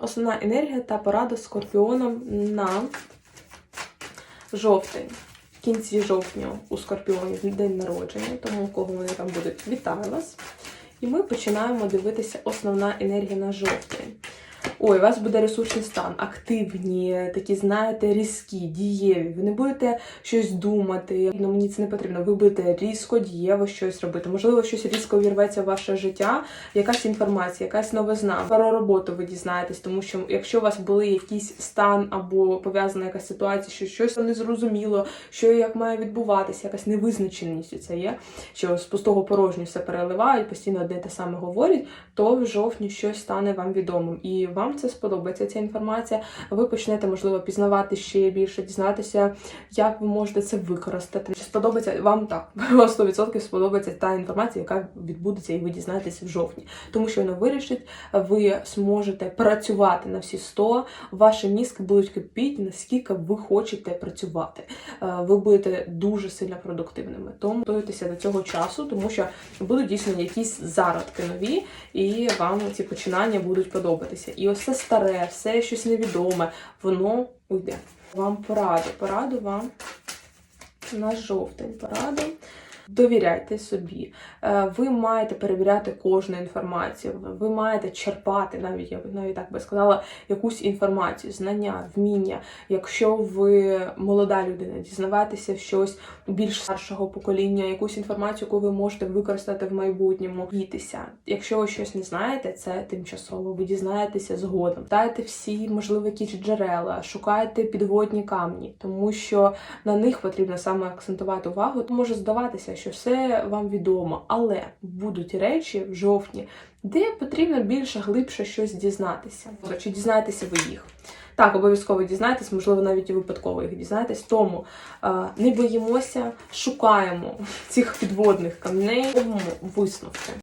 Основна енергія та порада скорпіоном на жовтень. В кінці жовтня у скорпіонів день народження, тому у кого вони там будуть, вітаю вас. І ми починаємо дивитися основна енергія на жовтень. Ой, у вас буде ресурсний стан, активні, такі, знаєте, різкі, дієві. Ви не будете щось думати. Ну, мені це не потрібно. Ви будете різко, дієво щось робити. Можливо, щось різко увірветься в ваше життя, якась інформація, якась новизна. Про роботу ви дізнаєтесь, тому що якщо у вас були якийсь стан або пов'язана якась ситуація, що щось незрозуміло, що як має відбуватися, якась невизначеність це є, що з пустого порожню все переливають, постійно одне те саме говорять, то в жовтні щось стане вам відомим. І вам це сподобається ця інформація. Ви почнете, можливо, пізнавати ще більше, дізнатися, як ви можете це використати. Чи сподобається вам так? Вам 100% сподобається та інформація, яка відбудеться, і ви дізнаєтеся в жовтні. Тому що воно вирішить, ви зможете працювати на всі 100, ваші мізки будуть кипіти, наскільки ви хочете працювати. Е, Ви будете дуже сильно продуктивними. Тому готуйтеся до цього часу, тому що будуть дійсно якісь зародки нові, і вам ці починання будуть подобатися. І ось це старе, все щось невідоме, воно уйде. Вам пораду. Пораду вам на жовтень. Пораду. Довіряйте собі. Е, Ви маєте перевіряти кожну інформацію. Ви маєте черпати, навіть я б навіть так би сказала, якусь інформацію, знання, вміння. Якщо ви молода людина, дізнаватися щось більш старшого покоління, якусь інформацію, яку ви можете використати в майбутньому, дітися. Якщо ви щось не знаєте, це тимчасово. Ви дізнаєтеся згодом. Дайте всі можливі якісь джерела, шукайте підводні камні, тому що на них потрібно саме акцентувати увагу. Може здаватися, що все вам відомо, але будуть речі в жовтні, де потрібно більше глибше щось дізнатися. Чи дізнаєтеся ви їх? Так, обов'язково дізнайтесь, можливо, навіть і випадково їх дізнаєтесь. Тому е, не боїмося, шукаємо цих підводних камней, висновки.